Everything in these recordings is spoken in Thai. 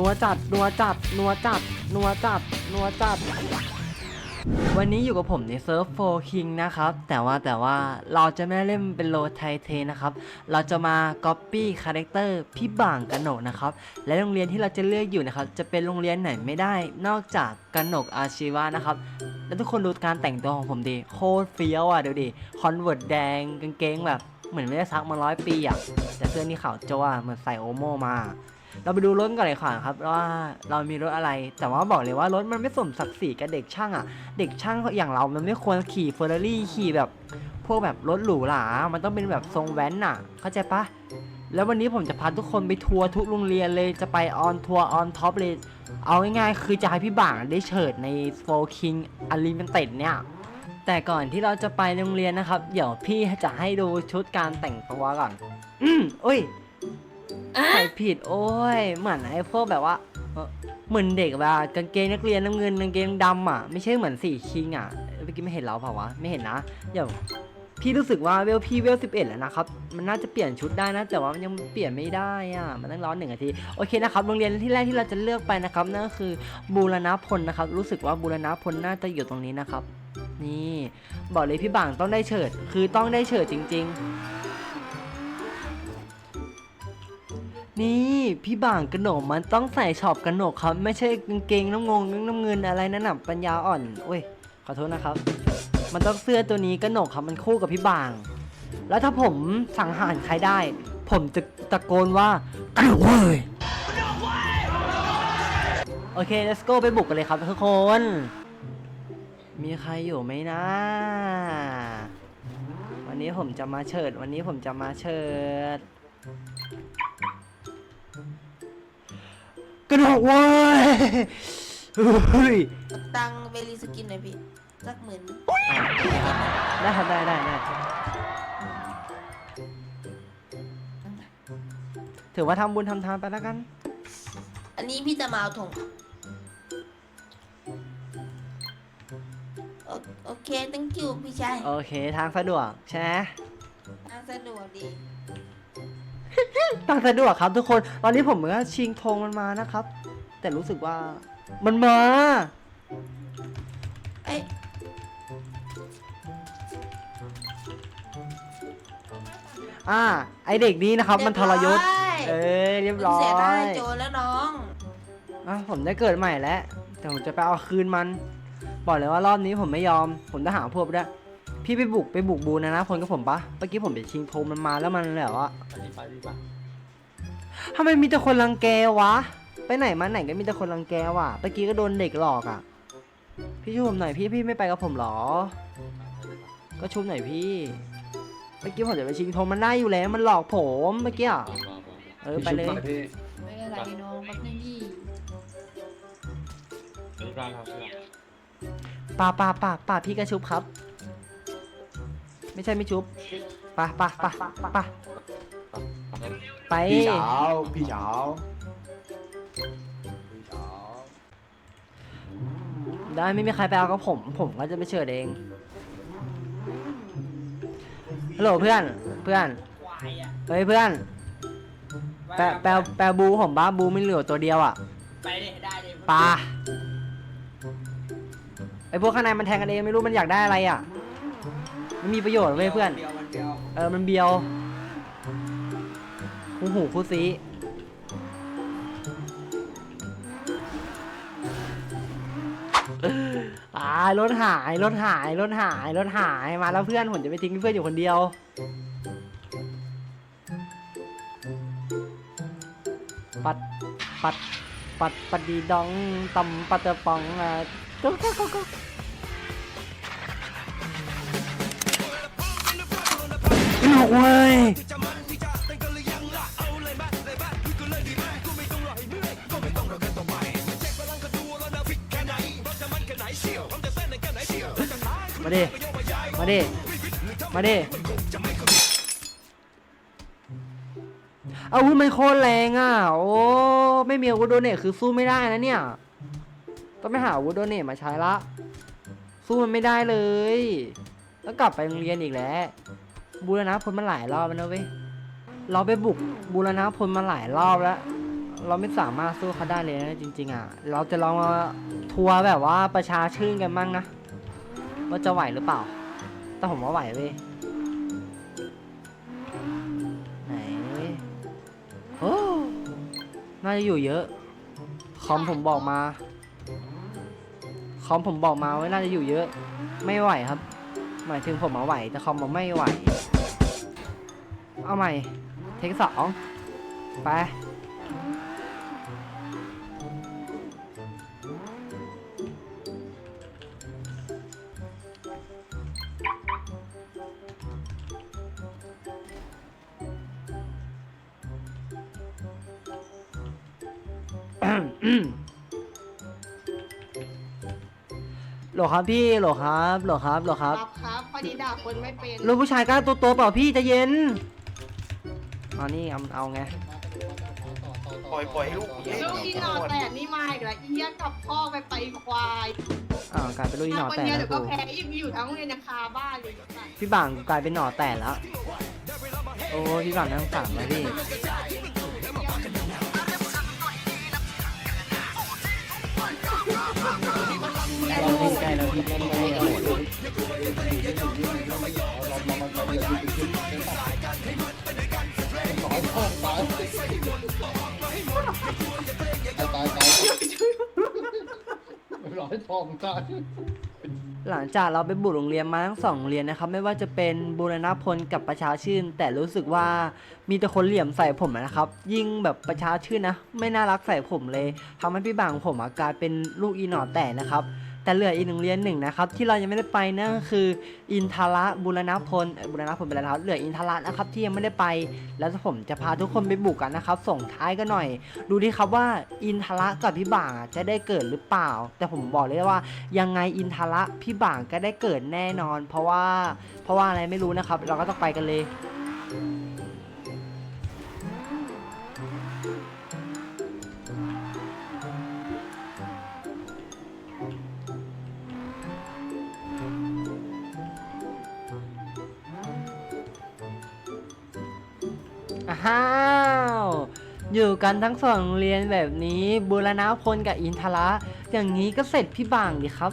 นัวจัดนัวจัดนัวจัดนัวจัดนัวจัด วันนี้อยู่กับผมในเซิร์ฟโฟคิงนะครับ แต่ว่าแต่ว่าเราจะไม่เล่นเป็นโลไทเทนะครับ เราจะมาก๊อปปี้คาแรคเตอร์พี่บ่างกันโหนกนะครับ และโรงเรียนที่เราจะเลือกอยู่นะครับ จะเป็นโรงเรียนไหนไม่ได้ นอกจากกันโหนกอาชีวะนะครับ แล้วทุกคนดูการแต่งตัวของผมดิโคตรเฟี้ยวอะเดี๋ยวดิคอนเวิร์ตแดงกางเกงแบบเหมือนไม่ได้ซักมาร้อยปีอะแต่เสื้อนี่ขาวโจ้อะเหมือนใส่โอโมมา เราไปดูรถกันเลยค่ะครับว่าเรามีรถอะไร แต่ว่าบอกเลยว่ารถมันไม่สมศักดิ์ศรีกับเด็กช่างอะ เด็กช่างอย่างเรา มันไม่ควรขี่เฟอร์รารี่ขี่แบบ พวกแบบรถหรูหรา มันต้องเป็นแบบทรงแว้นน่ะ เข้าใจปะแล้ววันนี้ผมจะพาทุกคนไปทัวร์ทุกโรงเรียนเลยจะไปออนทัวร์ออนท็อปเลย เอาง่ายๆคือจะให้พี่บ่างได้เฉิดในโฟคิงอลิมิเต็ดเนี่ยแต่ก่อนที่เราจะไปโรงเรียนนะครับ เดี๋ยวพี่จะให้ดูชุดการแต่งตัวก่อน อืมอุ้ย ใส่ผิดโอ้ยเหมือนไอ้พวกแบบว่าเอ่อเหมือนเด็กแบบกางเกงนักเรียนน้ำเงินกางเกงดำอะไม่ใช่เหมือนสีคิงอะเมื่อกี้ไม่เห็นเราเปล่าวะไม่เห็นนะเดี๋ยวพี่รู้สึกว่าเวลพี่เวลสิบเอ็ดแล้วนะครับมันน่าจะเปลี่ยนชุดได้นะ แต่ว่ามันยังเปลี่ยนไม่ได้อะมันต้องรอหนึ่งนาทีโอเคนะครับโรงเรียนที่แรกที่เราจะเลือกไปนะครับนั่นก็คือบูรณพลนะครับรู้สึกว่าบูรณพลน่าจะอยู่ตรงนี้นะครับ นี่ บอกเลยพี่บางต้องได้เฉิด คือต้องได้เฉิดจริง ๆ นี่พี่บ่างกระหนกมันต้องใส่ช็อปกระหนกครับ ไม่ใช่กางเกงน้ำงงน้ำเงินอะไรนั่นน่ะปัญญาอ่อนโอ้ยขอโทษนะครับ มันต้องเสื้อตัวนี้กระหนกครับมันคู่กับพี่บ่าง แล้วถ้าผมสังหารใครได้ ผมจะตะโกนว่ากระโหนกเว้ยโอเค let's go ไปบุกกันเลยครับทุกคน มีใครอยู่ไหมนะ วันนี้ผมจะมาเชิด วันนี้ผมจะมาเชิด กระโดดเว้ยเฮ้ยตังเวลีสกินหน่อยพี่สักหมื่นได้ครับได้ได้ได้ถือว่าทำบุญทำทานไปแล้วกัน อันนี้พี่จะมาเอาถงโอโอเค thank you พี่ชายโอเคทางสะดวกใช่ไหม น่าสะดวกดี ทางสะดวกครับทุกคน ตอนนี้ผมก็ชิงธงมันมานะครับ แต่รู้สึกว่ามันมา เอ้ยอ่า ไอเด็กนี้นะครับ มันทรยศ เออเรียบร้อเสียหน้ายโจรแล้วน้องอะผมได้เกิดใหม่แล้ว แต่ผมจะไปเอาคืนมัน บอกเลยว่ารอบนี้ผมไม่ยอม ผมจะหาพวกไปด้วย พี่ไปบุกไปบุกบูนะนะ คนกับผมปะเมื่อกี้ผมไปชิงโทรมันมาแล้วมันแบบว่า ไปดีไปดีป่ะ ทำไมมีแต่คนรังแกวะ ไปไหนมาไหนก็มีแต่คนรังแกว่ะเมื่อกี้ก็โดนเด็กหลอกอะ พี่ช่วยผมหน่อยพี่พี่ไม่ไปกับผมเหรอ ก็ชุบหน่อยพี่เมื่อกี้ผมจะไปชิงโทรมันได้อยู่แล้วมันหลอกผมเมื่อกี้อะเออไปเลย พี่ไม่เป็นไรน้องแป๊บนึงดิอันนี้บ้านครับเพื่อนป่าป่าป่าป่าพี่ก็ชุบครับ ไม่ใช่ไม่ชุบป่าป่าป่าป่า ไป พี่เช้าพี่เช้าพี่เช้าได้ไม่มีใครไปเอากับผม ผมก็จะไปเชิญเองฮัลโหลเพื่อนเพื่อนเฮ้ยเพื่อนแปลแปลแปลบูผมบ้าบูไม่เหลือตัวเดียวอะไปเลยได้เลยปลาไอพวกข้างในมันแทงกันเองไม่รู้มันอยากได้อะไรอะไม่มีประโยชน์เว้ยเพื่อน เดียวมันเดียวเออมันเบียว คู่หูคู่ซีตายรถหายรถหายรถหายรถหายมาแล้วเพื่อนผมจะไปทิ้งเพื่อนอยู่คนเดียว ปัดปัดปัดปัดดีดองตำปัดเตอร์ปองอะกุ๊กกุ๊กกุ๊กกุ๊กหนุกเว้ย มาดิ มาดิ มาดิ อาวุธมันโคตรแรงอะ โอ้ ไม่มีอาวุธโดเนทคือสู้ไม่ได้นะเนี่ย ต้องไปหาอาวุธโดเนทมาใช้ละ สู้มันไม่ได้เลย แล้วกลับไปโรงเรียนอีกแล้ว บูรณะพลมาหลายรอบแล้วเว้ย เราไปบุกบูรณะพลมาหลายรอบแล้วเราไม่สามารถสู้เขาได้เลยนะจริง ๆ อะ เราจะลองมาทัวร์แบบว่าประชาชื่นกันบ้างนะ ว่าจะไหวหรือเปล่า แต่ผมว่าไหวเว้ยไหนโอ้น่าจะอยู่เยอะ คอมผมบอกมา คอมผมบอกมาว่าน่าจะอยู่เยอะ ไม่ไหวครับ หมายถึงผมมาไหว แต่คอมผมไม่ไหว เอาใหม่ เทคสองไป โหลครับพี่โหลครับโหลครับโหลครับรับครับพอดีด่าคนไม่เป็นลูกผู้ชายกล้าตัวโตเปล่าพี่ใจะเย็นเอานี่เอาเอาไง ปล่อยปล่อยให้ลูกเล่น ลูกที่นอนแตกนี่มาอีกแล้วอีเหี้ยกลับพ่อไปไปควายอ่าวกลายเป็นลูกอีหนอคนแตกเดียวแล้เดี๋ยววกูก็แพ้ยังอยู่ทั้งโรงเรียนยังคาบ้านเลยเดี๋ยวก่อนพี่บ่างกูกลายเป็นหนอแตกแล้ว โอ้พี่บ่างนั่งสามแล้วพี่ เราพี่ใกล้แล้วพี่ใกล้แล้วตายตายร้อยทองตายหลังจากเราไปบุกโรงเรียนมาทั้งสองโรงเรียนนะครับ ไม่ว่าจะเป็นบูรณพลกับประชาชื่น แต่รู้สึกว่ามีแต่คนเหลี่ยมใส่ผมนะครับ ยิ่งแบบประชาชื่นนะ ไม่น่ารักใส่ผมเลยทำให้พี่บางผมอะกลายเป็นลูกอีหนอแตกนะครับ แต่เหลืออีกหนึ่งเรียนหนึ่งนะครับที่เรายังไม่ได้ไปนั่นก็คืออินทระบุรณพลเอ่อบุรณพลไปแล้วนะครับเหลืออินทระนะครับที่ยังไม่ได้ไป แล้วผมจะพาทุกคนไปบุกกันนะครับ ส่งท้ายกันหน่อย ดูดิครับว่าอินทระกับพี่บ่างอะจะได้เกิดหรือเปล่า แต่ผมบอกเลยว่ายังไงอินทระพี่บ่างก็ได้เกิดแน่นอน เพราะว่าเพราะว่าอะไรไม่รู้นะครับ เราก็ต้องไปกันเลย อ้าว อยู่กันทั้งสองโรงเรียนแบบนี้บูรณะพลกับอินทระอย่างนี้ก็เสร็จพี่บ่างดิครับ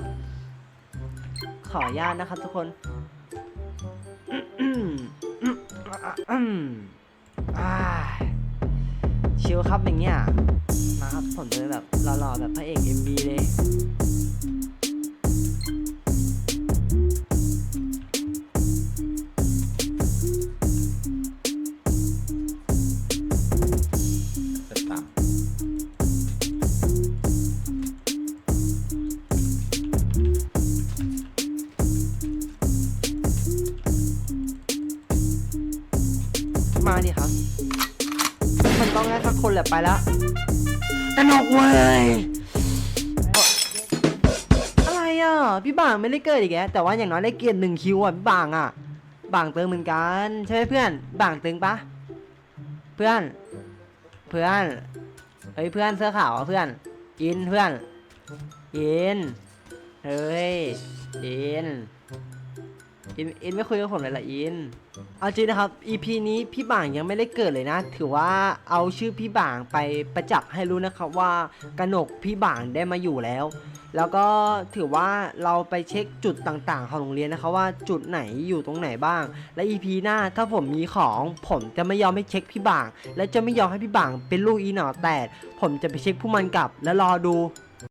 ขออนุญาตนะครับทุกคนชิลครับอย่างเงี้ยมาครับผมจะแบบหล่อๆแบบพระเอก MV เลย มันต้องได้สักคนแหละไปแล้วตนกเว้ยเอ่ออะไรอะพี่บ่างไม่ได้เกิดอีกแล้วแต่ว่าอย่างน้อยได้เกียรติหนึ่งคิวอะพี่บ่างอะบ่างเติมเหมือนกันใช่ไหมเพื่อนบ่างตึงปะเพื่อน เพื่อนเฮ้ยเพื่อนเสื้อขาวอะเพื่อน อินเพื่อน อินเฮ้ยอิน อินอินไม่คุยกับผมเลยเหรออิน เอาจริงนะครับ EP นี้พี่บ่างยังไม่ได้เกิดเลยนะ ถือว่าเอาชื่อพี่บ่างไปประจักษ์ให้รู้นะครับว่ากนกพี่บ่างได้มาอยู่แล้ว แล้วก็ถือว่าเราไปเช็คจุดต่างๆ ของโรงเรียนนะครับว่าจุดไหนอยู่ตรงไหนบ้าง และ EP หน้าถ้าผมมีของผมจะไม่ยอมให้เช็คพี่บ่าง และจะไม่ยอมให้พี่บ่างเป็นลูกอีหนอแตดผมจะไปเช็คผู้มันกลับ แล้วรอดู